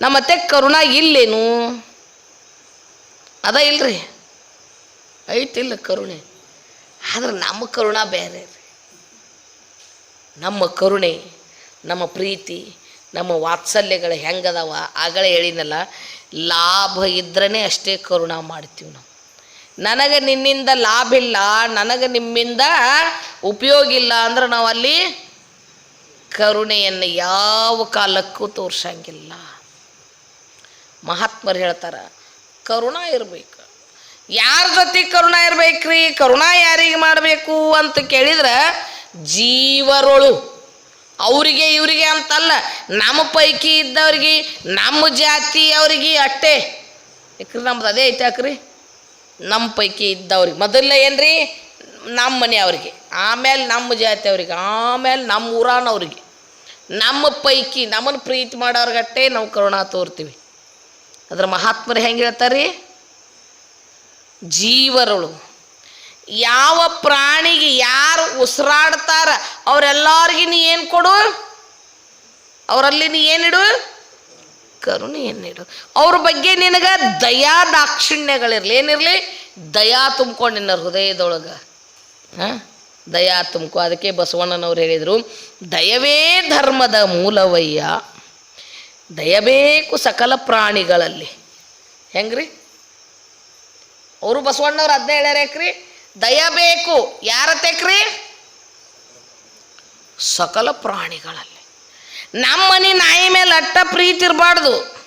ನಮ್ಮತ್ತೆ ಕರುಣಾ ಇಲ್ಲೇನು? ಅದ ಇಲ್ರಿ. ಐತಿಲ್ಲ ಕರುಣೆ. ಆದ್ರೆ ನಮ್ಮ ಕರುಣ ಬೇರೆ ನಮ್ಮ ಕರುಣೆ, ನಮ್ಮ ಪ್ರೀತಿ, ನಮ್ಮ ವಾತ್ಸಲ್ಯಗಳು ಹೆಂಗದಾವ? ಆಗಲೇ ಹೇಳಿನಲ್ಲ ಲಾಭ ಇದ್ರೇ ಅಷ್ಟೇ ಕರುಣ ಮಾಡ್ತೀವಿ ನಾವು. ನನಗೆ ನಿನ್ನಿಂದ ಲಾಭ ಇಲ್ಲ, ನನಗೆ ನಿಮ್ಮಿಂದ ಉಪಯೋಗ ಇಲ್ಲ ಅಂದ್ರೆ ನಾವು ಅಲ್ಲಿ ಕರುಣೆಯನ್ನು ಯಾವ ಕಾಲಕ್ಕೂ ತೋರ್ಸಂಗಿಲ್ಲ. ಮಹಾತ್ಮರು ಹೇಳ್ತಾರೆ, ಕರುಣ ಇರಬೇಕು. ಯಾರ ಜೊತೆ ಕರುಣ ಇರ್ಬೇಕ್ರಿ? ಕರುಣ ಯಾರಿಗೆ ಮಾಡಬೇಕು ಅಂತ ಕೇಳಿದ್ರೆ, ಜೀವರೊಳು. ಅವರಿಗೆ ಇವರಿಗೆ ಅಂತಲ್ಲ, ನಮ್ಮ ಪೈಕಿ ಇದ್ದವ್ರಿಗೆ, ನಮ್ಮ ಜಾತಿ ಅವ್ರಿಗೆ ಅಟ್ಟೆ. ಯಾಕ್ರಿ ನಮ್ದು ಅದೇ ಐತೆ ಯಾಕ್ರಿ? ನಮ್ಮ ಪೈಕಿ ಇದ್ದವ್ರಿಗೆ. ಮೊದಲ ಏನ್ರಿ? ನಮ್ಮ ಮನೆಯವ್ರಿಗೆ ಆಮೇಲೆ ನಮ್ಮ ಜಾತಿ ಅವ್ರಿಗೆ. ಆಮೇಲೆ ನಮ್ಮ ಊರಾನವ್ರಿಗೆ. ನಮ್ಮ ಪೈಕಿ ನಮ್ಮನ್ನು ಪ್ರೀತಿ ಮಾಡೋರ್ಗಟ್ಟೆ ನಾವು ಕರುಣ ತೋರ್ತೀವಿ. ಅದ್ರ ಮಹಾತ್ಮರು ಹೆಂಗೆ ಹೇಳ್ತಾರೆ ಜೀವರುಳು. ಯಾವ ಪ್ರಾಣಿಗೆ ಯಾರು ಉಸಿರಾಡ್ತಾರ, ಅವರೆಲ್ಲರಿಗೆ ನೀ ಏನು ಕೊಡು? ಅವರಲ್ಲಿ ನೀ ಏನಿಡು? ಕರುಣೆಯನ್ನಿಡು. ಅವ್ರ ಬಗ್ಗೆ ನಿನಗೆ ದಯಾ ದಾಕ್ಷಿಣ್ಯಗಳಿರಲಿ. ಏನಿರಲಿ? ದಯಾ ತುಂಬ್ಕೊಂಡು ನಿನ್ನ ಹೃದಯದೊಳಗೆ. ಹಾಂ? ದಯಾ ತುಂಬ್ಕೊ. ಅದಕ್ಕೆ ಬಸವಣ್ಣನವ್ರು ಹೇಳಿದರು, ದಯವೇ ಧರ್ಮದ ಮೂಲವಯ್ಯ. ದಯಬೇಕು ಸಕಲ ಪ್ರಾಣಿಗಳಲ್ಲಿ. ಹೆಂಗ್ರಿ? ಅವರು ಬಸವಣ್ಣವ್ರು ಅದನ್ನೇ ಹೇಳ್ಯಾರೇಕ್ರಿ ದಯಬೇಕು. ದಯ ಬೇಕು ಯಾರ ತೆಕ್ರಿ ಸಕಲ ಪ್ರಾಣಿಗಳಲ್ಲಿ. ನಮ್ಮ ನಾಯಿ ಮೇಲೆ ಅಟ್ಟ ಪ್ರೀತಿ ಇರಬಾರ್ದು.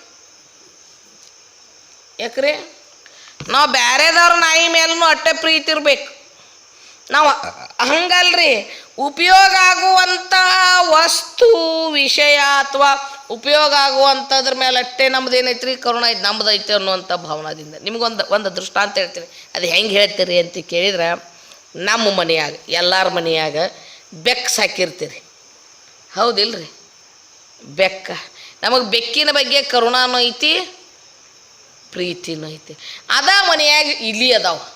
ಯಾಕ್ರಿ ನಾವು ಬೇರೆದವ್ರ ನಾಯಿ ಮೇಲೂ ಅಟ್ಟ ಪ್ರೀತಿ ಇರಬೇಕು. ನಾವು ಹಂಗಲ್ರಿ, ಉಪಯೋಗ ಆಗುವಂಥ ವಸ್ತು, ವಿಷಯ ಅಥವಾ ಉಪಯೋಗ ಆಗುವಂಥದ್ರ ಮೇಲೆ ಅಟ್ಟೆ ನಮ್ದು ಏನೈತ್ರಿ? ಕರುಣ ಐತೆ, ನಮ್ದು ಐತೆ ಅನ್ನುವಂಥ ಭಾವನಾದಿಂದ. ನಿಮ್ಗೊಂದು, ಒಂದು ದೃಷ್ಟಾಂತ ಹೇಳ್ತೀನಿ. ಅದು ಹೆಂಗೆ ಹೇಳ್ತೀರಿ ಅಂತ ಕೇಳಿದ್ರೆ, ನಮ್ಮ ಮನೆಯಾಗ, ಎಲ್ಲರ ಮನೆಯಾಗ ಬೆಕ್ಕ ಸಾಕಿರ್ತೀರಿ. ಹೌದಿಲ್ರಿ? ಬೆಕ್ಕ. ನಮಗೆ ಬೆಕ್ಕಿನ ಬಗ್ಗೆ ಕರುಣಾನು ಐತಿ, ಪ್ರೀತಿನೂ ಐತಿ. ಅದ ಮನೆಯಾಗ ಇಲಿ ಅದಾವ.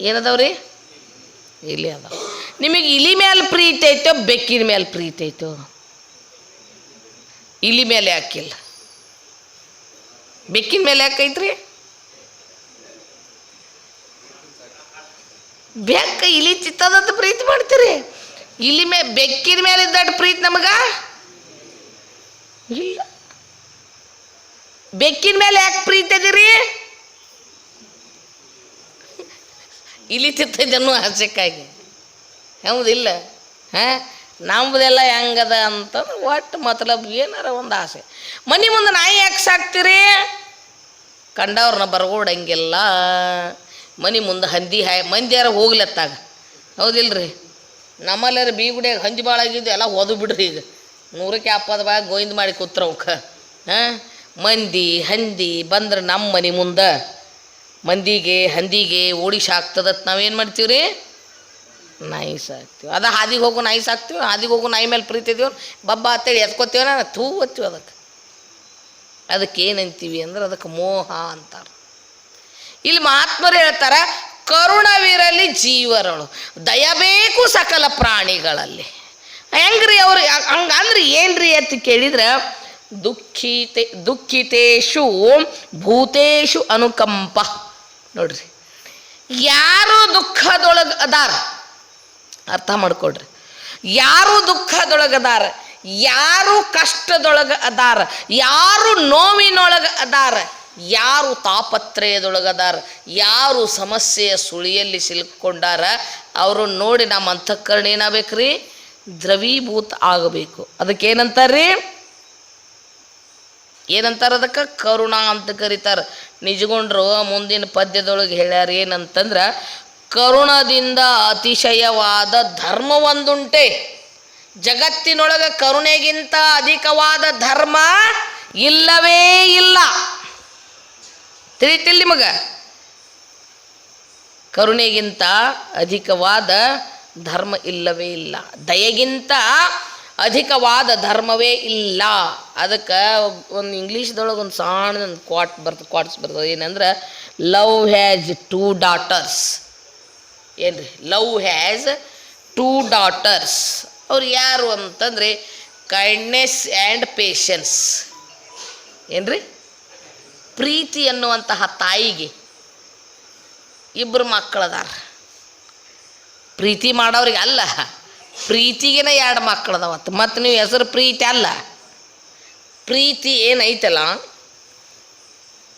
ಏನದಾವ್ರಿ? ಇಲಿ ಅದಾವ. ನಿಮಗೆ ಇಲಿ ಮೇಲೆ ಪ್ರೀತಿ ಐತೋ, ಬೆಕ್ಕಿನ ಮೇಲೆ ಪ್ರೀತಿ ಐತೋ? ಇಲಿ ಮೇಲೆ ಹಾಕಿಲ್ಲ. ಬೆಕ್ಕಿನ ಮೇಲೆ ಹಾಕೈತ್ರಿ? ಬೆಕ್ಕ ಇಲಿ ಚಿತ್ತದಂತ ಪ್ರೀತಿ ಮಾಡ್ತೀರಿ? ಇಲಿ ಮೇ ಬೆಕ್ಕಿನ ಮೇಲೆ ಇದ್ದಟ್ಟು ಪ್ರೀತಿ ನಮಗ? ಇಲ್ಲ. ಬೆಕ್ಕಿನ ಮೇಲೆ ಯಾಕೆ ಪ್ರೀತಿ ಅದೀರಿ? ಇಲಿ ತಿತ್ತೈತನ್ನೋ ಹಸಕ್ಕಾಗಿ ಹೌದಿಲ್ಲ? ಹಾಂ? ನಮ್ದೆಲ್ಲ ಹೆಂಗದ ಅಂತಂದ್ರೆ ಒಟ್ಟು ಮತ್ಲಬ್ ಏನಾರ ಒಂದು ಆಸೆ. ಮನೆ ಮುಂದೆ ನಾಯಿ ಯಾಕೆ ಸಾಕ್ತೀರಿ? ಕಂಡವ್ರನ್ನ ಬರ್ಗೋಡಂಗಿಲ್ಲ. ಮನೆ ಮುಂದೆ ಹಂದಿ ಹಾಯ್ ಮಂದಿಯಾರ ಹೋಗ್ಲತ್ತಾಗ ಹೌದಿಲ್ರಿ? ನಮ್ಮಲ್ಲಾರ ಬೀಗುಡಿಯಾಗ ಹಂದಿ ಭಾಳ ಆಗಿದ್ದು ಎಲ್ಲ ಓದು ಬಿಡ್ರಿ ಈಗ. ನೂರಕ್ಕೆ ಅಪ್ಪದ ಬಾಗ ಗೋವಿಂದ ಮಾಡಿ ಕೂತ್ರ ಅವಕ್ಕೆ ಹಾಂ? ಮಂದಿ, ಹಂದಿ ಬಂದ್ರೆ ನಮ್ಮ ಮನೆ ಮುಂದೆ. ಮಂದಿಗೆ, ಹಂದಿಗೆ ಓಡಿಸಿ ಆಗ್ತದತ್ ನಾವೇನು ಮಾಡ್ತೀವಿ ರೀ ನಾಯಿ ಸಾಕ್ತೀವಿ ಅದು ಹಾದಿಗೆ ಹೋಗು ನಾಯಿ ಸಾಕ್ತೀವಿ ಹಾದಿಗೆ ಹೋಗು ನಾಯಿ ಮೇಲೆ ಪ್ರೀತಿ ಬಬ್ಬಾ ಅಂತೇಳಿ ಎತ್ಕೋತೀವ ನಾನು ಥೂ ಒತ್ತೀವಿ ಅದಕ್ಕೆ. ಅದಕ್ಕೆ ಏನಂತೀವಿ ಅಂದ್ರೆ ಅದಕ್ಕೆ ಮೋಹ ಅಂತಾರೆ. ಇಲ್ಲಿ ಮಹಾತ್ಮರು ಹೇಳ್ತಾರ, ಕರುಣವಿರಲಿ ಜೀವರಳು, ದಯಬೇಕು ಸಕಲ ಪ್ರಾಣಿಗಳಲ್ಲಿ. ಹೆಂಗ್ರಿ ಅವ್ರು ಹಂಗಂದ್ರೆ ಏನ್ರಿ ಅಂತ ಕೇಳಿದ್ರೆ, ದುಃಖಿತೆ, ದುಃಖಿತೇಶು, ಭೂತೇಶು ಅನುಕಂಪ. ನೋಡ್ರಿ, ಯಾರು ದುಃಖದೊಳಗೆ ಅದಾರ? ಅರ್ಥ ಮಾಡ್ಕೊಡ್ರಿ ಯಾರು ದುಃಖದೊಳಗದಾರ, ಯಾರು ಕಷ್ಟದೊಳಗೆ ಅದಾರ, ಯಾರು ನೋವಿನೊಳಗೆ ಅದಾರ, ಯಾರು ತಾಪತ್ರಯದೊಳಗದಾರ, ಯಾರು ಸಮಸ್ಯೆಯ ಸುಳಿಯಲ್ಲಿ ಸಿಲುಕೊಂಡಾರ ಅವರು ನೋಡಿ ನಮ್ಮ ಅಂತಃಕರಣ ಏನಾಗಬೇಕ್ರಿ? ದ್ರವೀಭೂತ ಆಗಬೇಕು. ಅದಕ್ಕೆ ಏನಂತಾರ್ರಿ? ಏನಂತಾರ ಅದಕ್ಕೆ? ಕರುಣಾ ಅಂತ ಕರೀತಾರೆ. ನಿಜಗೊಂಡ್ರು ಮುಂದಿನ ಪದ್ಯದೊಳಗೆ ಹೇಳ್ಯಾರ ಏನಂತಂದ್ರೆ ಕರುಣದಿಂದ ಅತಿಶಯವಾದ ಧರ್ಮವೊಂದುಂಟೆ. ಜಗತ್ತಿನೊಳಗೆ ಕರುಣೆಗಿಂತ ಅಧಿಕವಾದ ಧರ್ಮ ಇಲ್ಲವೇ ಇಲ್ಲ. ತಿಳಿತಿಲ್ಲ ನಿಮಗ? ಕರುಣೆಗಿಂತ ಅಧಿಕವಾದ ಧರ್ಮ ಇಲ್ಲವೇ ಇಲ್ಲ. ದಯೆಗಿಂತ ಅಧಿಕವಾದ ಧರ್ಮವೇ ಇಲ್ಲ. ಅದಕ್ಕೆ ಒಂದು ಇಂಗ್ಲೀಷ್ದೊಳಗೆ ಒಂದು ಸಣ್ಣ ಕ್ವಾಟ್ ಬರ್ತದೆ ಕ್ವಾಟ್ಸ್ ಬರ್ತದೆ. ಏನಂದ್ರೆ ಲವ್ ಹ್ಯಾಸ್ ಟೂ ಡಾಟರ್ಸ್ ಏನ್ರಿ ಲವ್ ಹ್ಯಾಸ್ ಟೂ ಡಾಟರ್ಸ್. ಅವ್ರು ಯಾರು ಅಂತಂದರೆ ಕೈಂಡ್ನೆಸ್ ಆ್ಯಂಡ್ ಪೇಷನ್ಸ್. ಏನ್ರಿ? ಪ್ರೀತಿ ಅನ್ನುವಂತಹ ತಾಯಿಗೆ ಇಬ್ಬರು ಮಕ್ಕಳದಾರ. ಪ್ರೀತಿ ಮಾಡೋರಿಗೆ ಅಲ್ಲ, ಪ್ರೀತಿಗೆನ ಎರಡು ಮಕ್ಕಳದವತ್ತು ಮತ್ತು ನೀವು ಹೆಸರು ಪ್ರೀತಿ ಅಲ್ಲ. ಪ್ರೀತಿ ಏನೈತಲ್ಲ,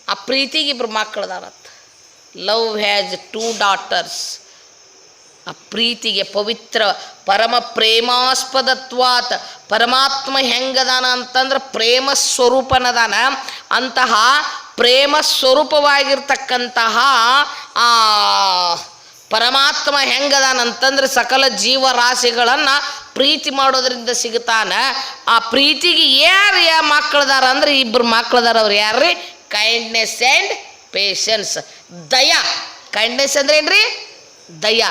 ಆ ಪ್ರೀತಿಗೆ ಇಬ್ಬರು ಮಕ್ಕಳದಾರತ್ತು ಲವ್ ಹ್ಯಾಸ್ ಟೂ ಡಾಟರ್ಸ್. ಪ್ರೀತಿಗೆ ಪವಿತ್ರ ಪರಮ ಪ್ರೇಮಾಸ್ಪದತ್ವಾತ್. ಪರಮಾತ್ಮ ಹೆಂಗದಾನ ಅಂತಂದ್ರೆ ಪ್ರೇಮ ಸ್ವರೂಪನದಾನ. ಅಂತಹ ಪ್ರೇಮ ಸ್ವರೂಪವಾಗಿರ್ತಕ್ಕಂತಹ ಆ ಪರಮಾತ್ಮ ಹೆಂಗದಾನ ಅಂತಂದ್ರೆ ಸಕಲ ಜೀವರಾಶಿಗಳನ್ನು ಪ್ರೀತಿ ಮಾಡೋದ್ರಿಂದ ಸಿಗುತ್ತಾನ. ಆ ಪ್ರೀತಿಗೆ ಯಾರು ಯಾ ಮಕ್ಕಳದಾರ ಅಂದ್ರೆ ಇಬ್ಬರು ಮಕ್ಕಳದಾರ ಅವ್ರು ಯಾರ್ರಿ? ಕೈಂಡ್ನೆಸ್ ಆ್ಯಂಡ್ ಪೇಷನ್ಸ್ ದಯಾ. ಕೈಂಡ್ನೆಸ್ ಅಂದ್ರೆ ಏನ್ರಿ? ದಯ.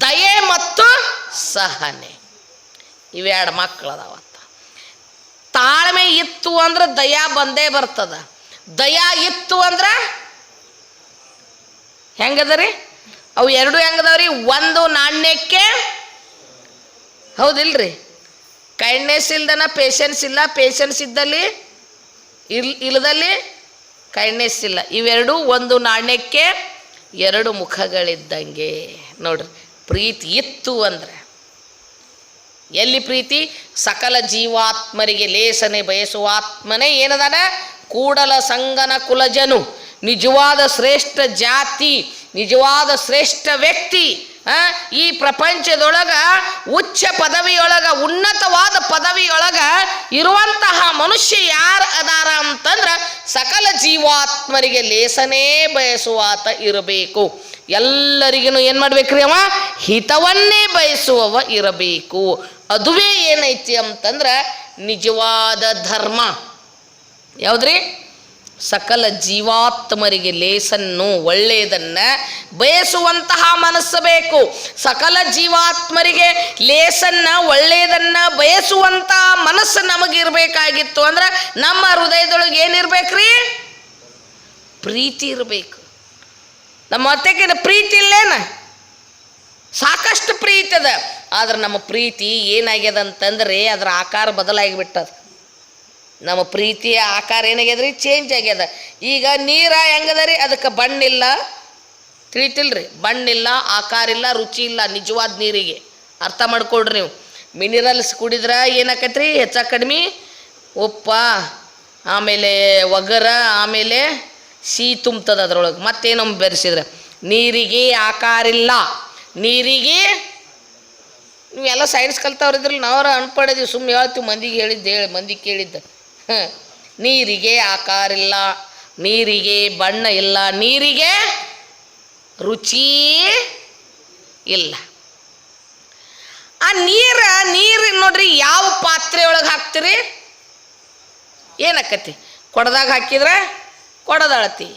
ದಯೆ ಮತ್ತು ಸಹನೆ. ಇವೆರಡು ಮಕ್ಕಳು ತಾಳ್ಮೆ ಇತ್ತು ಅಂದ್ರೆ ದಯಾ ಬಂದೇ ಬರ್ತದ. ದಯಾ ಇತ್ತು ಅಂದ್ರೆ ಹೆಂಗದ ರೀ ಅವು ಎರಡು ಹೆಂಗದವ್ರಿ? ಒಂದು ನಾಣ್ಯಕ್ಕೆ ಹೌದಿಲ್ರಿ? ಕೈಂಡ್ನೆಸ್ ಇಲ್ದನ ಪೇಷನ್ಸ್ ಇಲ್ಲ. ಪೇಷನ್ಸ್ ಇದ್ದಲ್ಲಿ, ಇಲ್ ಇಲ್ಲದಲ್ಲಿ ಕೈಂಡ್ನೆಸ್ ಇಲ್ಲ. ಇವೆರಡು ಒಂದು ನಾಣ್ಯಕ್ಕೆ ಎರಡು ಮುಖಗಳಿದ್ದಂಗೆ ನೋಡ್ರಿ, ಪ್ರೀತಿ ಇತ್ತು ಅಂದ್ರೆ. ಎಲ್ಲಿ ಪ್ರೀತಿ? ಸಕಲ ಜೀವಾತ್ಮರಿಗೆ ಲೇಸನೆ ಬಯಸುವ ಆತ್ಮನೇ ಏನದಾನ? ಕೂಡಲ ಸಂಗನ ಕುಲಜನು, ನಿಜವಾದ ಶ್ರೇಷ್ಠ ಜಾತಿ, ನಿಜವಾದ ಶ್ರೇಷ್ಠ ವ್ಯಕ್ತಿ. ಈ ಪ್ರಪಂಚದೊಳಗ ಉಚ್ಚ ಪದವಿಯೊಳಗ, ಉನ್ನತವಾದ ಪದವಿಯೊಳಗ ಇರುವಂತಹ ಮನುಷ್ಯ ಯಾರು ಅದಾರ ಅಂತಂದ್ರ ಸಕಲ ಜೀವಾತ್ಮರಿಗೆ ಲೇಸನೇ ಬಯಸುವಾತ ಇರಬೇಕು. ಎಲ್ಲರಿಗೂ ಏನು ಮಾಡ್ಬೇಕ್ರಿ ಅವ? ಹಿತವನ್ನೇ ಬಯಸುವವ ಇರಬೇಕು. ಅದುವೇ ಏನೈತಿ ಅಂತಂದ್ರ ನಿಜವಾದ ಧರ್ಮ. ಯಾವುದ್ರಿ? ಸಕಲ ಜೀವಾತ್ಮರಿಗೆ ಲೇಸನ್ನು ಒಳ್ಳೆಯದನ್ನ ಬಯಸುವಂತಹ ಮನಸ್ಸು ಬೇಕು. ಸಕಲ ಜೀವಾತ್ಮರಿಗೆ ಲೇಸನ್ನ ಒಳ್ಳೆಯದನ್ನ ಬಯಸುವಂತಹ ಮನಸ್ಸು ನಮಗಿರ್ಬೇಕಾಗಿತ್ತು ಅಂದ್ರೆ ನಮ್ಮ ಹೃದಯದೊಳಗೆ ಏನಿರ್ಬೇಕ್ರಿ? ಪ್ರೀತಿ ಇರಬೇಕು. ನಮ್ಮ ಅತ್ತೆಗಿನ ಪ್ರೀತಿ ಇಲ್ಲೇನ? ಸಾಕಷ್ಟು ಪ್ರೀತಿ ಅದ. ಆದ್ರೆ ನಮ್ಮ ಪ್ರೀತಿ ಏನಾಗ್ಯದ ಅಂತಂದ್ರೆ ಅದರ ಆಕಾರ ಬದಲಾಗಿಬಿಟ್ಟದ. ನಮ್ಮ ಪ್ರೀತಿಯ ಆಕಾರ ಏನಾಗ್ಯದ್ರಿ? ಚೇಂಜ್ ಆಗ್ಯದ. ಈಗ ನೀರ ಹೆಂಗದ ರೀ ಅದಕ್ಕೆ ಬಣ್ಣಿಲ್ಲ. ತಿಳಿತಿಲ್ರಿ? ಬಣ್ಣಿಲ್ಲ, ಆಕಾರ ಇಲ್ಲ, ರುಚಿ ಇಲ್ಲ, ನಿಜವಾದ ನೀರಿಗೆ. ಅರ್ಥ ಮಾಡ್ಕೊಡ್ರಿ ನೀವು. ಮಿನಿರಲ್ಸ್ ಕುಡಿದ್ರೆ ರೀ ಹೆಚ್ಚ ಕಡಿಮೆ ಉಪ್ಪ, ಆಮೇಲೆ ಒಗರ, ಆಮೇಲೆ ಸಿಹಿ ತುಂಬ್ತದ ಅದ್ರೊಳಗೆ. ಮತ್ತೇನೊಮ್ಮೆ ಬೆರೆಸಿದ್ರೆ? ನೀರಿಗೆ ಆಕಾರ ಇಲ್ಲ. ನೀರಿಗೆ ನೀವೆಲ್ಲ ಸೈನ್ಸ್ ಕಲ್ತವ್ರಿದ್ರಲ್ಲ ನಾವ್ರ ಅನ್ಪಡಿದೀವಿ. ಸುಮ್ಮನೆ ಹೇಳ್ತೀವಿ, ಮಂದಿಗೆ ಹೇಳಿದ್ದು ಹೇಳಿ, ಮಂದಿಗೆ ಕೇಳಿದ್ದ. ನೀರಿಗೆ ಆಕಾರ ಇಲ್ಲ, ನೀರಿಗೆ ಬಣ್ಣ ಇಲ್ಲ, ನೀರಿಗೆ ರುಚಿ ಇಲ್ಲ. ಆ ನೀರ, ನೀರು ನೋಡ್ರಿ ಯಾವ ಪಾತ್ರೆ ಒಳಗೆ ಹಾಕ್ತೀರಿ? ಏನಾಕತಿ ಕೊಡದಾಗ ಹಾಕಿದ್ರೆ ಕೊಡದಳತಿ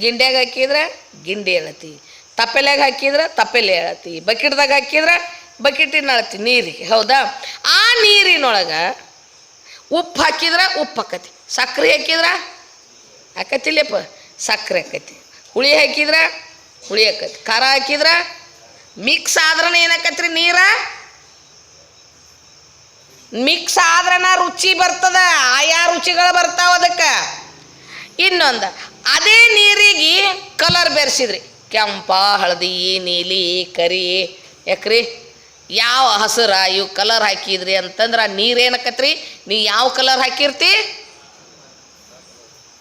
ಗಿಂಡ್ಯಾಗ ಹಾಕಿದ್ರೆ ಗಿಂಡಿ ಅಳತಿ. ತಪ್ಪೆಲ್ಯಾಗ ಹಾಕಿದ್ರೆ ತಪ್ಪೆಲೆ ಅಳತಿ. ಬಕೆಟ್ದಾಗ ಹಾಕಿದ್ರೆ ಬಕೆಟಿನ ಅಳತಿ ನೀರಿಗೆ. ಹೌದಾ? ಆ ನೀರಿನೊಳಗೆ ಉಪ್ಪು ಹಾಕಿದ್ರೆ ಉಪ್ಪು ಹಾಕತಿ ಸಕ್ಕರೆ ಹಾಕಿದ್ರೆ ಹಾಕತಿಲ್ಲಪ್ಪ ಸಕ್ಕರೆ ಹಾಕತಿ ಹುಳಿ ಹಾಕಿದ್ರೆ ಹುಳಿ ಹಾಕತಿ ಖಾರ ಹಾಕಿದ್ರೆ ಮಿಕ್ಸ್ ಆದ್ರೆ ಏನಾಕತ್ರಿ ನೀರ? ಮಿಕ್ಸ್ ಆದ್ರನ ರುಚಿ ಬರ್ತದ, ಆಯಾ ರುಚಿಗಳು ಬರ್ತಾವ ಅದಕ್ಕೆ. ಇನ್ನೊಂದು, ಅದೇ ನೀರಿಗೆ ಕಲರ್ ಬೆರೆಸಿದ್ರಿ. ಕೆಂಪ, ಹಳದಿ, ನೀಲಿ, ಕರಿ. ಯಾಕ್ರಿ? ಯಾವ ಹಸಿರ ಇವು ಕಲರ್ ಹಾಕಿದ್ರಿ ಅಂತಂದ್ರೆ ನೀರೇನಕತ್ರಿ? ನೀ ಯಾವ ಕಲರ್ ಹಾಕಿರ್ತಿ?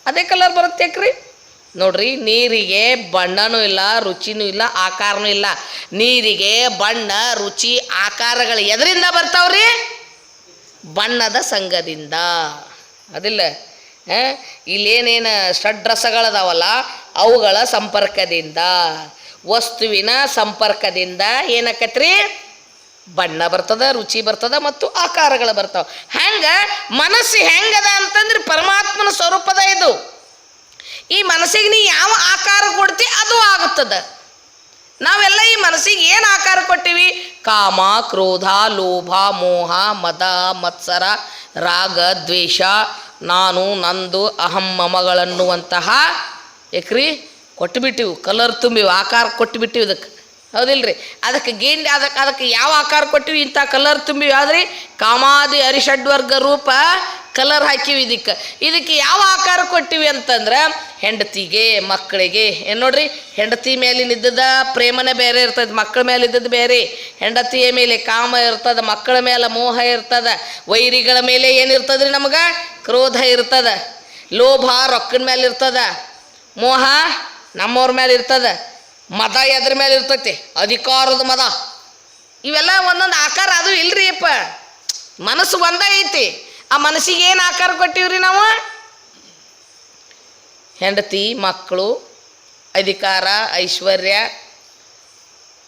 ಅದೇ ಕಲರ್ ಬರುತ್ತೆ ಯಾಕ್ರಿ ನೋಡ್ರಿ, ನೀರಿಗೆ ಬಣ್ಣನೂ ಇಲ್ಲ, ರುಚಿನೂ ಇಲ್ಲ, ಆಕಾರನೂ ಇಲ್ಲ. ನೀರಿಗೆ ಬಣ್ಣ, ರುಚಿ, ಆಕಾರಗಳು ಎದರಿಂದ ಬರ್ತಾವ್ರಿ? ಬಣ್ಣದ ಸಂಘದಿಂದ. ಅದಿಲ್ಲ. ಇಲ್ಲೇನೇನು ಷಡ್ರಸಗಳದಾವಲ್ಲ, ಅವುಗಳ ಸಂಪರ್ಕದಿಂದ. ವಸ್ತುವಿನ ಸಂಪರ್ಕದಿಂದ ಏನಕ್ಕತ್ರಿ ಬಣ್ಣ ಬರ್ತದ, ರುಚಿ ಬರ್ತದ ಮತ್ತು ಆಕಾರಗಳು ಬರ್ತಾವ. ಹೆಂಗ? ಮನಸ್ಸು ಹೆಂಗದ ಅಂತಂದ್ರೆ ಪರಮಾತ್ಮನ ಸ್ವರೂಪದ ಇದು. ಈ ಮನಸ್ಸಿಗೆ ನೀ ಯಾವ ಆಕಾರ ಕೊಡ್ತಿ ಅದು ಆಗುತ್ತದೆ. ನಾವೆಲ್ಲ ಈ ಮನಸ್ಸಿಗೆ ಏನು ಆಕಾರ ಕೊಟ್ಟಿವಿ? ಕಾಮ, ಕ್ರೋಧ, ಲೋಭ, ಮೋಹ, ಮದ, ಮತ್ಸರ, ರಾಗ, ದ್ವೇಷ, ನಾನು, ನಂದು, ಅಹಂ, ಮಮಗಳನ್ನುವಂತಹ ಏಕ್ರಿ ಕೊಟ್ಟುಬಿಟ್ಟಿವು ಕಲರ್ ತುಂಬಿವು, ಆಕಾರ ಕೊಟ್ಟುಬಿಟ್ಟಿವು ಇದಕ್ಕೆ. ಹೌದಿಲ್ರಿ? ಅದಕ್ಕೆ ಗಿಂಡಿ, ಅದಕ್ಕೆ ಅದಕ್ಕೆ ಯಾವ ಆಕಾರ ಕೊಟ್ಟಿವಿ? ಇಂಥ ಕಲರ್ ತುಂಬಿವಿ. ಆದ್ರಿ ಕಾಮಾದಿ ಅರಿಷಡ್ವರ್ಗ ರೂಪ ಕಲರ್ ಹಾಕಿವಿ ಇದಕ್ಕೆ. ಇದಕ್ಕೆ ಯಾವ ಆಕಾರ ಕೊಟ್ಟಿವಿ ಅಂತಂದ್ರೆ, ಹೆಂಡತಿಗೆ, ಮಕ್ಕಳಿಗೆ. ಏನು ನೋಡ್ರಿ? ಹೆಂಡತಿ ಮೇಲಿನಿದ್ದದ ಪ್ರೇಮನೇ ಬೇರೆ ಇರ್ತದೆ, ಮಕ್ಕಳ ಮೇಲೆ ಇದ್ದದ್ದು ಬೇರೆ. ಹೆಂಡತಿಯ ಮೇಲೆ ಕಾಮ ಇರ್ತದ, ಮಕ್ಕಳ ಮೇಲೆ ಮೋಹ ಇರ್ತದ. ವೈರಿಗಳ ಮೇಲೆ ಏನಿರ್ತದ್ರಿ ನಮಗೆ? ಕ್ರೋಧ ಇರ್ತದ. ಲೋಭ ರೊಕ್ಕದ ಮೇಲೆ ಇರ್ತದ. ಮೋಹ ನಮ್ಮವ್ರ ಮೇಲೆ ಇರ್ತದ. ಮದ ಎದ್ರ ಮೇಲೆ ಇರ್ತೈತಿ? ಅಧಿಕಾರದ ಮದ. ಇವೆಲ್ಲ ಒಂದೊಂದು ಆಕಾರ ಅದು ಇಲ್ರಿ ಅಪ್ಪ. ಮನಸ್ಸು ಒಂದೇ ಐತಿ. ಆ ಮನಸ್ಸಿಗೆ ಏನು ಆಕಾರ ಕೊಟ್ಟಿವ್ರಿ ನಾವು? ಹೆಂಡತಿ, ಮಕ್ಕಳು, ಅಧಿಕಾರ, ಐಶ್ವರ್ಯ,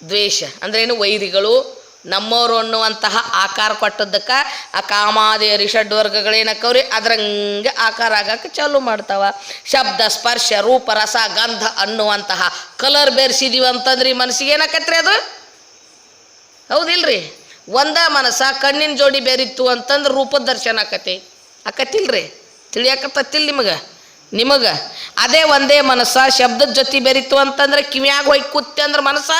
ದ್ವೇಷ. ಅಂದ್ರೇನು ವೈರಿಗಳು ನಮ್ಮವರು ಅನ್ನುವಂತಹ ಆಕಾರ ಕೊಟ್ಟದ್ದಕ್ಕೆ ಆ ಕಾಮಾದಿ ರಿಷಡ್ವರ್ಗಗಳೇನಕ್ಕವ್ರಿ ಅದ್ರಂಗೆ ಆಕಾರ ಆಗಕ್ಕೆ ಚಾಲು ಮಾಡ್ತಾವ. ಶಬ್ದ, ಸ್ಪರ್ಶ, ರೂಪ, ರಸ, ಗಂಧ ಅನ್ನುವಂತಹ ಕಲರ್ ಬೆರೆಸಿದೀವಿ ಅಂತಂದ್ರಿ ಮನಸ್ಸಿಗೆ ಏನಾಕತ್ರಿ ಅದು? ಹೌದಿಲ್ರಿ? ಒಂದ ಮನಸ್ಸ ಕಣ್ಣಿನ ಜೋಡಿ ಬೇರಿತ್ತು ಅಂತಂದ್ರೆ ರೂಪದ ದರ್ಶನ ಆಕತಿ. ಆಕತಿಲ್ರಿ? ತಿಳಿಯಾಕತ್ತಿಲ್ಲ ನಿಮಗೆ? ನಿಮಗೆ? ಅದೇ ಒಂದೇ ಮನಸ್ಸ ಶಬ್ದದ ಜೊತೆ ಬೆರಿತು ಅಂತಂದ್ರೆ ಕಿವಿಯಾಗ ಹೋಗಿ ಕೂತ್ತೆ ಅಂದ್ರೆ ಮನಸ್ಸ?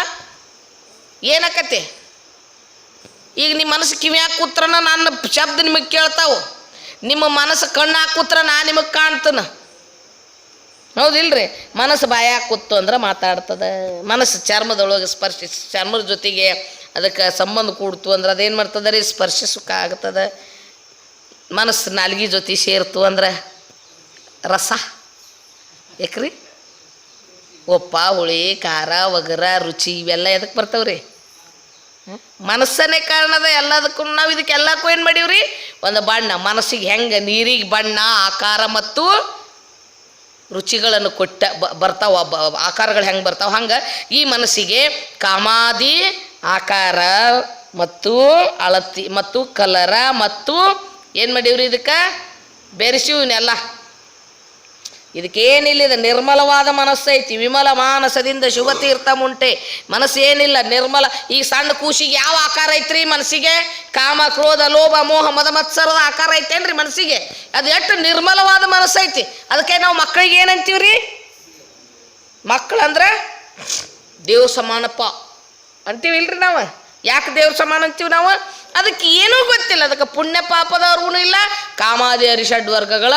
ಏನಾಕತಿ? ಈಗ ನಿಮ್ಮ ಮನಸ್ಸು ಕಿವಿಯಾಗ ಕೂತ್ರನ ನನ್ನ ಶಬ್ದ ನಿಮಗೆ ಕೇಳ್ತಾವು. ನಿಮ್ಮ ಮನಸ್ಸು ಕಣ್ಣಾಗ ಕೂತ್ರ ನಾ ನಿಮಗೆ ಕಾಣ್ತನ. ಹೌದಿಲ್ರಿ? ಮನಸ್ಸು ಬಾಯಾಗ ಕೂತು ಅಂದ್ರೆ ಮಾತಾಡ್ತದೆ. ಮನಸ್ಸು ಚರ್ಮದೊಳಗೆ ಸ್ಪರ್ಶಿಸಿ ಚರ್ಮದ ಜೊತೆಗೆ ಅದಕ್ಕೆ ಸಂಬಂಧ ಕೂಡ್ತು ಅಂದ್ರೆ ಅದೇನು ಮಾಡ್ತದ ರೀ ಸ್ಪರ್ಶ ಸುಖ ಆಗ್ತದ. ಮನಸ್ಸು ನಾಲ್ಗಿ ಜೊತೆ ಸೇರ್ತು ಅಂದ್ರೆ ರಸ. ಯಾಕ್ರಿ ಒಪ್ಪ, ಹುಳಿ, ಖಾರ, ಒಗರ, ರುಚಿ ಇವೆಲ್ಲ ಎದಕ್ಕೆ ಬರ್ತಾವ್ರಿ? ಮನಸ್ಸನೇ ಕಾರಣದ ಎಲ್ಲದಕ್ಕೂ ನಾವು ಇದಕ್ಕೆ ಎಲ್ಲಕ್ಕೂ ಏನು ಮಾಡೀವ್ರಿ? ಒಂದು ಬಣ್ಣ, ಮನಸ್ಸಿಗೆ ಹೆಂಗೆ, ನೀರಿಗೆ ಬಣ್ಣ, ಆಕಾರ ಮತ್ತು ರುಚಿಗಳನ್ನು ಕೊಟ್ಟ ಬರ್ತಾವ ಆಕಾರಗಳು ಹೆಂಗೆ ಬರ್ತಾವ? ಹಂಗೆ ಈ ಮನಸ್ಸಿಗೆ ಕಾಮಾದಿ, ಆಕಾರ ಮತ್ತು ಅಳತಿ ಮತ್ತು ಕಲರ ಮತ್ತು ಏನು ಮಾಡೀವ್ರಿ ಇದಕ್ಕೆ? ಬೆರೆಸಿವ್ನೆಲ್ಲ. ಇದಕ್ಕೇನಿಲ್ಲ, ಇದು ನಿರ್ಮಲವಾದ ಮನಸ್ಸು ಐತಿ ವಿಮಲ ಮಾನಸದಿಂದ ಶುಭ ತೀರ್ಥ ಮುಂಟೆ. ಮನಸ್ಸು ಏನಿಲ್ಲ ನಿರ್ಮಲ. ಈ ಸಣ್ಣ ಕೂಸಿಗೆ ಯಾವ ಆಕಾರ ಐತ್ರಿ ಮನಸ್ಸಿಗೆ? ಕಾಮ, ಕ್ರೋಧ, ಲೋಭ, ಮೋಹ, ಮದ, ಮತ್ಸರದ ಆಕಾರ ಐತೇನ್ರಿ ಮನಸ್ಸಿಗೆ? ಅದು ಎಷ್ಟು ನಿರ್ಮಲವಾದ ಮನಸ್ಸು ಐತಿ ಅದಕ್ಕೆ ನಾವು ಮಕ್ಕಳಿಗೆ ಏನಂತೀವ್ರಿ ಮಕ್ಕಳಂದ್ರೆ ದೇವ್ ಸಮಾನಪ್ಪ ಅಂತೀವಿಲ್ರಿ ನಾವು? ಯಾಕೆ ದೇವ್ರ ಸಮಾನ ಅಂತೀವಿ ನಾವು? ಅದಕ್ಕೆ ಏನೂ ಗೊತ್ತಿಲ್ಲ. ಅದಕ್ಕೆ ಪುಣ್ಯ ಪಾಪದ ಅರಿವು ಇಲ್ಲ, ಕಾಮಾದಿ ಅರಿಷಡ್ ವರ್ಗಗಳ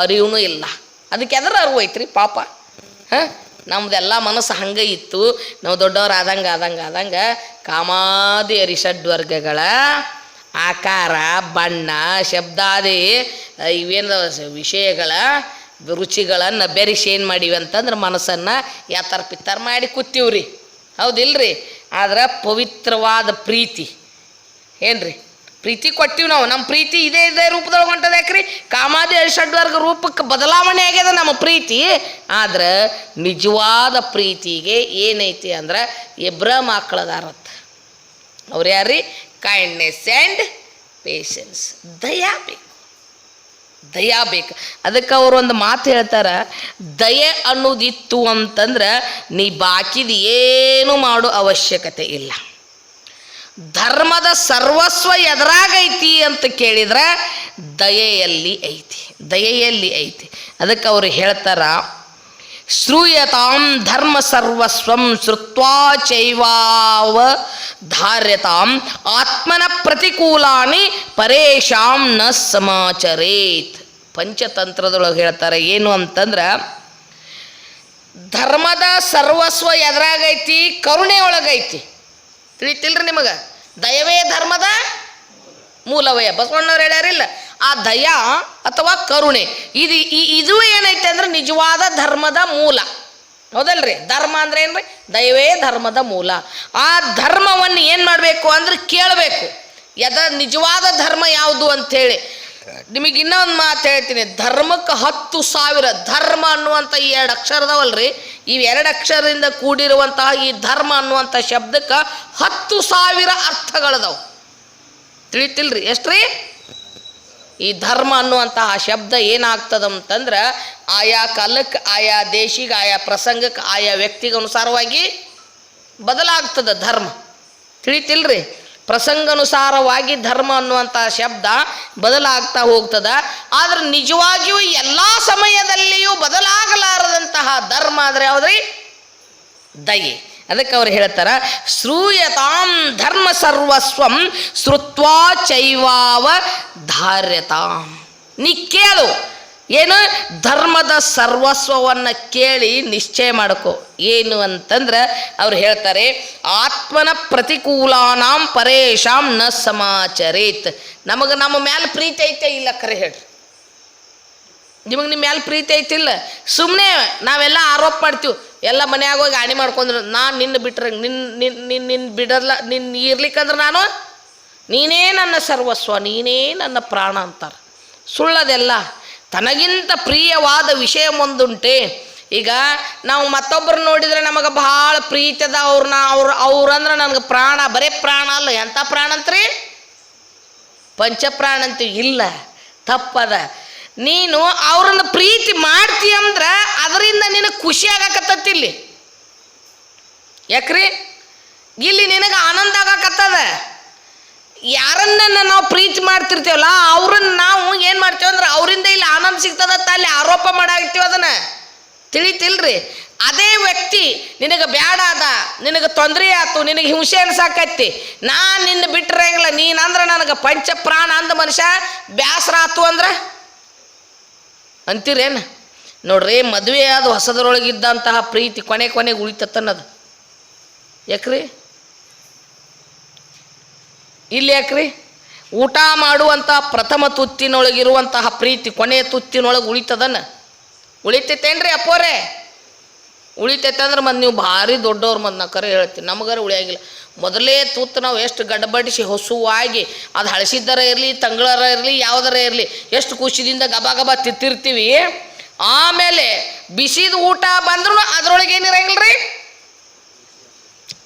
ಅರಿವು ಇಲ್ಲ. ಅದಕ್ಕೆ ಎದರ ಅರಿವು ಐತ್ರಿ, ಪಾಪ. ಹಾಂ? ನಮ್ದೆಲ್ಲ ಮನಸ್ಸು ಹಂಗೆ ಇತ್ತು. ನಾವು ದೊಡ್ಡವ್ರು ಆದಂಗೆ ಆದಂಗೆ ಆದಂಗೆ ಕಾಮಾದಿ ಅರಿಷಡ್ ವರ್ಗಗಳ ಆಕಾರ, ಬಣ್ಣ, ಶಬ್ದಾದಿ ಇವೇನು ವಿಷಯಗಳ, ರುಚಿಗಳನ್ನು ಬೆರೆಸಿ ಏನು ಮಾಡೀವಿ ಅಂತಂದ್ರೆ ಮನಸ್ಸನ್ನು ಯಾತರ ಪಿತ್ತರ ಮಾಡಿ ಕೂತೀವ್ರಿ. ಹೌದಿಲ್ರಿ? ಆದ್ರೆ ಪವಿತ್ರವಾದ ಪ್ರೀತಿ. ಏನ್ರಿ? ಪ್ರೀತಿ ಕೊಟ್ಟಿವಿ ನಾವು. ನಮ್ಮ ಪ್ರೀತಿ ಇದೇ ಇದೇ ರೂಪದೊಳಗೆ ಹೊಂಟದ ಯಾಕ್ರಿ? ಕಾಮಾದಿ ಷಡ್ವರ್ಗ ರೂಪಕ್ಕೆ ಬದಲಾವಣೆ ಆಗ್ಯದ ನಮ್ಮ ಪ್ರೀತಿ. ಆದ್ರೆ ನಿಜವಾದ ಪ್ರೀತಿಗೆ ಏನೈತಿ ಅಂದ್ರೆ ಇಬ್ಬರ ಮಕ್ಕಳದಾರತ್ತ ಅವ್ರು ಯಾರ್ರಿ? ಕೈಂಡ್ನೆಸ್ ಆ್ಯಂಡ್ ಪೇಷನ್ಸ್ ದಯಾ ಬೇಕು. ದಯಾ ಬೇಕು. ಅದಕ್ಕೆ ಅವರು ಒಂದು ಮಾತು ಹೇಳ್ತಾರೆ, ದಯೆ ಅನ್ನೋದಿತ್ತು ಅಂತಂದ್ರೆ ನೀ ಬಾಕಿದ ಏನು ಮಾಡೋ ಅವಶ್ಯಕತೆ ಇಲ್ಲ. ಧರ್ಮದ ಸರ್ವಸ್ವ ಎದುರಾಗೈತಿ ಅಂತ ಕೇಳಿದ್ರೆ ದಯೆಯಲ್ಲಿ ಐತಿ ದಯೆಯಲ್ಲಿ ಐತಿ. ಅದಕ್ಕೆ ಅವರು ಹೇಳ್ತಾರ, ಶ್ರೂಯತಾಂ ಧರ್ಮ ಸರ್ವಸ್ವಂ ಶ್ರುತ್ವಾ ಚೈವಾವ ಧಾರ್ಯತಾಂ ಆತ್ಮನ ಪ್ರತಿಕೂಲಾನಿ ಪರೇಶಾಂ ನ ಸಮಾಚರೇತ್. ಪಂಚತಂತ್ರದೊಳಗೆ ಹೇಳ್ತಾರೆ ಏನು ಅಂತಂದ್ರೆ, ಧರ್ಮದ ಸರ್ವಸ್ವ ಎದುರಾಗೈತಿ ಕರುಣೆ ಒಳಗೈತಿ ತಿಳಿತಿಲ್ರಿ ನಿಮಗೆ? ದಯವೇ ಧರ್ಮದ ಮೂಲವಯ ಬಸವಣ್ಣವ್ರು ಹೇಳ್ಯಾರಿಲ್ಲ ಆ ದಯ ಅಥವಾ ಕರುಣೆ, ಇದು ಇದು ಏನೈತೆ ಅಂದ್ರೆ ನಿಜವಾದ ಧರ್ಮದ ಮೂಲ. ಹೌದಲ್ರಿ? ಧರ್ಮ ಅಂದ್ರೆ ಏನ್ರಿ? ದಯವೇ ಧರ್ಮದ ಮೂಲ. ಆ ಧರ್ಮವನ್ನು ಏನು ಮಾಡಬೇಕು ಅಂದ್ರೆ ಕೇಳಬೇಕು. ಯದ ನಿಜವಾದ ಧರ್ಮ ಯಾವುದು ಅಂಥೇಳಿ ನಿಮಗೆ ಇನ್ನೊಂದು ಮಾತು ಹೇಳ್ತೀನಿ. ಧರ್ಮಕ್ಕೆ ಹತ್ತು ಸಾವಿರ, ಧರ್ಮ ಅನ್ನುವಂಥ ಈ ಎರಡು ಅಕ್ಷರದವಲ್ರಿ, ಈ ಎರಡು ಅಕ್ಷರದಿಂದ ಕೂಡಿರುವಂತಹ ಈ ಧರ್ಮ ಅನ್ನುವಂಥ ಶಬ್ದಕ್ಕೆ ಹತ್ತು ಸಾವಿರ ಅರ್ಥಗಳದಾವು. ತಿಳಿತಿಲ್ರಿ? ಎಷ್ಟ್ರಿ? ಈ ಧರ್ಮ ಅನ್ನುವಂತಹ ಶಬ್ದ ಏನಾಗ್ತದ ಅಂತಂದ್ರೆ ಆಯಾ ಕಾಲಕ್ಕೆ, ಆಯಾ ದೇಶಿಗೆ, ಆಯಾ ಪ್ರಸಂಗಕ್ಕೆ, ಆಯಾ ವ್ಯಕ್ತಿಗೆ ಅನುಸಾರವಾಗಿ ಬದಲಾಗ್ತದ ಧರ್ಮ. ತಿಳಿತಿಲ್ರಿ? ಪ್ರಸಂಗಾನುಸಾರವಾಗಿ ಧರ್ಮ ಅನ್ನುವಂಥ ಶಬ್ದ ಬದಲಾಗ್ತಾ ಹೋಗ್ತದ. ಆದ್ರೆ ನಿಜವಾಗಿಯೂ ಎಲ್ಲ ಸಮಯದಲ್ಲಿಯೂ ಬದಲಾಗಲಾರದಂತಹ ಧರ್ಮ ಆದರೆ ಯಾವುದ್ರಿ? ದಯೆ. ಅದಕ್ಕೆ ಅವ್ರು ಹೇಳ್ತಾರ, ಶ್ರೂಯತಾಂ ಧರ್ಮ ಸರ್ವಸ್ವಂ ಶ್ರುತ್ವಾ ಚೈವಾವ ಧಾರ್ಯತಾಂ. ನೀ ಕೇಳು. ಏನು? ಧರ್ಮದ ಸರ್ವಸ್ವವನ್ನು ಕೇಳಿ ನಿಶ್ಚಯ ಮಾಡ್ಕೋ. ಏನು ಅಂತಂದ್ರೆ ಅವ್ರು ಹೇಳ್ತಾರೆ, ಆತ್ಮನ ಪ್ರತಿಕೂಲಾನಾಂ ಪರೇಶಾಂ ನ ಸಮಾಚರೇತ್. ನಮಗೆ ನಮ್ಮ ಮ್ಯಾಲೆ ಪ್ರೀತಿ ಐತೆ ಇಲ್ಲ ಕರೆ ಹೇಳ್ರಿ. ನಿಮಗೆ ನಿಮ್ಮ ಮ್ಯಾಲೆ ಪ್ರೀತಿ ಐತಿಲ್ಲ ಸುಮ್ಮನೆ ನಾವೆಲ್ಲ ಆರೋಪ ಮಾಡ್ತೀವಿ. ಎಲ್ಲ ಮನೆಯಾಗ ಹೋಗಿ ಆಣಿ ಮಾಡ್ಕೊಂಡ್ರು. ನಾನು ನಿನ್ನ ಬಿಟ್ರೆ ನಿನ್ನ ನಿನ್ನ ನಿನ್ನ ನಿನ್ನ ಬಿಡಲ್ಲ ನಿನ್ನ ಇರ್ಲಿಕ್ಕಂದ್ರೆ ನಾನು? ನೀನೇ ನನ್ನ ಸರ್ವಸ್ವ, ನೀನೇ ನನ್ನ ಪ್ರಾಣ ಅಂತಾರೆ. ಸುಳ್ಳದೆಲ್ಲ ತನಗಿಂತ ಪ್ರಿಯವಾದ ವಿಷಯ ಒಂದುಂಟೆ. ಈಗ ನಾವು ಮತ್ತೊಬ್ಬರು ನೋಡಿದ್ರೆ ನಮಗೆ ಭಾಳ ಪ್ರೀತಿ ಅದ ಅವ್ರನ್ನ ಅವ್ರು ಅವ್ರಂದ್ರೆ ನನಗೆ ಪ್ರಾಣ, ಬರೇ ಪ್ರಾಣ ಅಲ್ಲ ಎಂಥ ಪ್ರಾಣ ಅಂತ್ರಿ? ಪಂಚಪ್ರಾಣ ಅಂತೀವಿ ಇಲ್ಲ, ತಪ್ಪದ. ನೀನು ಅವ್ರನ್ನ ಪ್ರೀತಿ ಮಾಡ್ತಿ ಅಂದ್ರೆ ಅದರಿಂದ ನಿನಗೆ ಖುಷಿ ಆಗಾಕತ್ತತ್ತಿಲ್ಲಿ ಯಾಕ್ರಿ? ಇಲ್ಲಿ ನಿನಗೆ ಆನಂದ ಆಗಾಕತ್ತದ. ಯಾರನ್ನ ನಾವು ಪ್ರೀಚ್ ಮಾಡ್ತಿರ್ತೀವಲ್ಲ, ಅವ್ರನ್ನ ನಾವು ಏನು ಮಾಡ್ತೀವಿ ಅಂದ್ರೆ ಅವರಿಂದ ಇಲ್ಲಿ ಆನಂದ ಸಿಗ್ತದ ಅಲ್ಲಿ ಆರೋಪ ಮಾಡಾಕ್ತೀವಿ ಅದನ್ನ. ತಿಳಿತಿಲ್ರಿ? ಅದೇ ವ್ಯಕ್ತಿ, ನಿನಗೆ ಬ್ಯಾಡ ಅದ ನಿನಗೆ ತೊಂದರೆ ಆಯ್ತು ನಿನಗೆ ಹಿಂಸೆ ಅನ್ಸಾಕತ್ತಿ, ನಾ ನಿನ್ನ ಬಿಟ್ಟಿರಂಗಿಲ್ಲ ನೀನಂದ್ರೆ ನನಗೆ ಪಂಚ ಪ್ರಾಣ ಅಂದ ಮನುಷ್ಯ, ಬ್ಯಾಸರ ಆತು ಅಂದ್ರೆ? ಅಂತೀರೇನು? ನೋಡ್ರಿ ಮದುವೆ ಆದ ಹೊಸದರೊಳಗಿದ್ದಂತಹ ಪ್ರೀತಿ ಕೊನೆ ಕೊನೆಗೆ ಉಳಿತತ್ತನ್ನದು ಯಾಕ್ರಿ? ಇಲ್ಲಿ ಯಾಕ್ರಿ? ಊಟ ಮಾಡುವಂಥ ಪ್ರಥಮ ತುತ್ತಿನೊಳಗಿರುವಂತಹ ಪ್ರೀತಿ ಕೊನೆಯ ತುತ್ತಿನೊಳಗೆ ಉಳಿತದನ್ನ ಉಳಿತೈತೇನ್ರಿ ಅಪ್ಪೋರೆ? ಉಳಿತೈತೆ ಅಂದ್ರೆ ಮತ್ತೆ ನೀವು ಭಾರಿ ದೊಡ್ಡವ್ರು ಮತ್ತು ನಾ ಕರೆ ಹೇಳ್ತೀನಿ. ನಮಗಾರ ಉಳಿಯಾಗಿಲ್ಲ. ಮೊದಲೇ ತುತ್ತು ನಾವು ಎಷ್ಟು ಗಡ್ಬಡಿಸಿ ಹೊಸುವಾಗಿ ಅದು ಹಳಸಿದ್ದರ ಇರಲಿ, ತಂಗಳರ ಇರಲಿ, ಯಾವುದರ ಇರಲಿ, ಎಷ್ಟು ಖುಷಿದಿಂದ ಗಬ ಗಬ ತಿತ್ತಿರ್ತೀವಿ. ಆಮೇಲೆ ಬಿಸಿದ ಊಟ ಬಂದ್ರೂ ಅದರೊಳಗೆ ಏನಿರಂಗಿಲ್ಲ ರೀ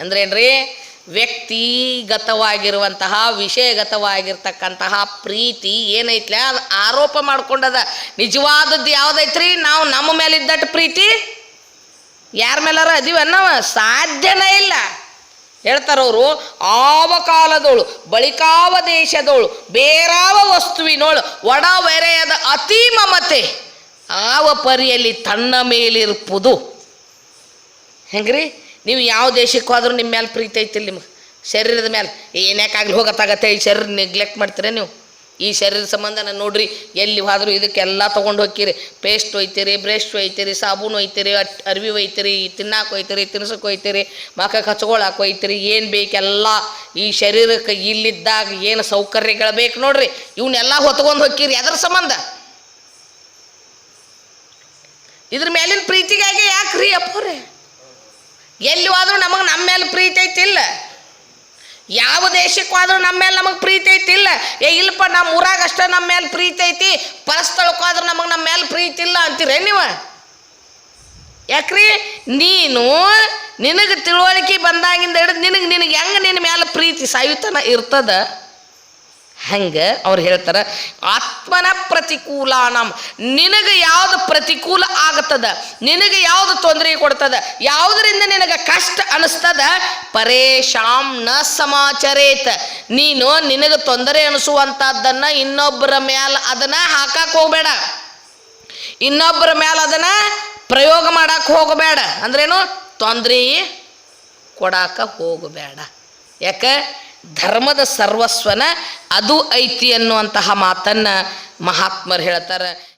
ಅಂದ್ರೇನ್ರಿ? ವ್ಯಕ್ತಿಗತವಾಗಿರುವಂತಹ, ವಿಷಯಗತವಾಗಿರ್ತಕ್ಕಂತಹ ಪ್ರೀತಿ ಏನೈತ್ಲ? ಅದು ಆರೋಪ ಮಾಡ್ಕೊಂಡದ. ನಿಜವಾದದ್ದು ಯಾವುದೈತ್ರಿ? ನಾವು ನಮ್ಮ ಮೇಲೆ ಇದ್ದಟ್ಟು ಪ್ರೀತಿ? ಯಾರ ಮೇಲಾರ? ಅದೀವ ನಾವು ಸಾಧ್ಯನೇ ಇಲ್ಲ. ಹೇಳ್ತಾರವರು ಆವ ಕಾಲದೋಳು ಬಳಿಕಾವ ದೇಶದೋಳು, ಬೇರಾವ ವಸ್ತುವಿನೋಳು ಒಡ ಬೆರೆಯದ ಅತಿ ಮಮತೆ ಆವ ಪರಿಯಲ್ಲಿ ತನ್ನ ಮೇಲಿರ್ಪುದು. ಹೆಂಗ್ರಿ? ನೀವು ಯಾವ ದೇಶಕ್ಕೆ ಹೋದ್ರೂ ನಿಮ್ಮ ಮೇಲೆ ಪ್ರೀತಿ ಐತಿಲ್ಲ ನಿಮ್ಗೆ? ಶರೀರದ ಮೇಲೆ ಏನ್ಯಾಕಾಗ್ಲಿ ಹೋಗತ್ತಾಗತ್ತೆ ಈ ಶರೀರ ನೆಗ್ಲೆಕ್ಟ್ ಮಾಡ್ತೀರ ನೀವು? ಈ ಶರೀರ ಸಂಬಂಧ ನಾನು ನೋಡ್ರಿ, ಎಲ್ಲಿ ಹೋದ್ರೂ ಇದಕ್ಕೆಲ್ಲ ತೊಗೊಂಡು ಹೋಗ್ತೀರಿ ಪೇಸ್ಟ್ ಒಯ್ತೀರಿ ಬ್ರಷ್ ಒಯ್ತೀರಿ, ಸಾಬೂನು ಒಯ್ತೀರಿ, ಅಟ್ ಅರ್ವಿ ಒಯ್ತೀರಿ, ತಿನ್ನಾಕ ಒಯ್ತೀರಿ ತಿನ್ಸಕ್ಕೆ ಒಯ್ತೀರಿ ಮಖಕ್ಕೆ ಹಚ್ಕೊಳಕ್ಕೆ ಒಯ್ತೀರಿ, ಏನು ಬೇಕೆಲ್ಲ ಈ ಶರೀರಕ್ಕೆ ಇಲ್ಲಿದ್ದಾಗ ಏನು ಸೌಕರ್ಯಗಳು ಬೇಕು ನೋಡ್ರಿ. ಇವನ್ನೆಲ್ಲ ಹೊತ್ಕೊಂಡು ಹೋಗ್ತೀರಿ ಅದರ ಸಂಬಂಧ. ಇದ್ರ ಮೇಲಿನ ಪ್ರೀತಿಗಾಗಿ ಯಾಕೆ ರೀ ಎಲ್ಲಿ ಹೋದ್ರೂ ನಮಗೆ ನಮ್ಮ ಮೇಲೆ ಪ್ರೀತಿ ಐತಿಲ್ಲ? ಯಾವ ದೇಶಕ್ಕೆ ಹೋದ್ರೂ ನಮ್ಮ ಮೇಲೆ ನಮಗೆ ಪ್ರೀತಿ ಐತಿಲ್ಲ? ಏ, ಇಲ್ಲಪ್ಪ ನಮ್ಮ ಊರಾಗ ಅಷ್ಟೇ ನಮ್ಮ ಮೇಲೆ ಪ್ರೀತಿ ಐತಿ. ಪರಸ್ಥಳಕ್ಕೆ ಹೋದ್ರೆ ನಮಗೆ ನಮ್ಮ ಮೇಲೆ ಪ್ರೀತಿ ಇಲ್ಲ ಅಂತೀರೇ ನೀವು? ಯಾಕ್ರಿ? ನೀನು ನಿನಗೆ ತಿಳುವಳಿಕೆ ಬಂದಾಗಿಂದ ಹಿಡಿದು ನಿನಗೆ ನಿನಗೆ ಹೆಂಗೆ ನಿನ್ನ ಮೇಲೆ ಪ್ರೀತಿ ಸಾಯುತನ ಇರ್ತದ? ಹಂಗೆ ಅವ್ರು ಹೇಳ್ತಾರೆ, ಆತ್ಮನ ಪ್ರತಿಕೂಲ ನಮ್ಮ ನಿನಗೆ ಯಾವುದು ಪ್ರತಿಕೂಲ ಆಗತ್ತದ? ನಿನಗೆ ಯಾವುದು ತೊಂದರೆ ಕೊಡ್ತದ? ಯಾವುದರಿಂದ ನಿನಗೆ ಕಷ್ಟ ಅನಿಸ್ತದ? ಪರೇಶಾಂ ನ ಸಮಾಚರೇತ, ನೀನು ನಿನಗೆ ತೊಂದರೆ ಅನಿಸುವಂಥದ್ದನ್ನು ಇನ್ನೊಬ್ಬರ ಮ್ಯಾಲ ಅದನ್ನು ಹಾಕಕ್ಕೆ ಹೋಗಬೇಡ. ಇನ್ನೊಬ್ಬರ ಮ್ಯಾಲ ಅದನ್ನ ಪ್ರಯೋಗ ಮಾಡಕ್ಕೆ ಹೋಗಬೇಡ. ಅಂದ್ರೇನು? ತೊಂದರೆ ಕೊಡಾಕ ಹೋಗಬೇಡ. ಯಾಕೆ? ಧರ್ಮದ ಸರ್ವಸ್ವನ ಅದು ಐತಿ ಅನ್ನುವಂತಹ ಮಾತನ್ನು ಮಹಾತ್ಮರು ಹೇಳ್ತಾರೆ.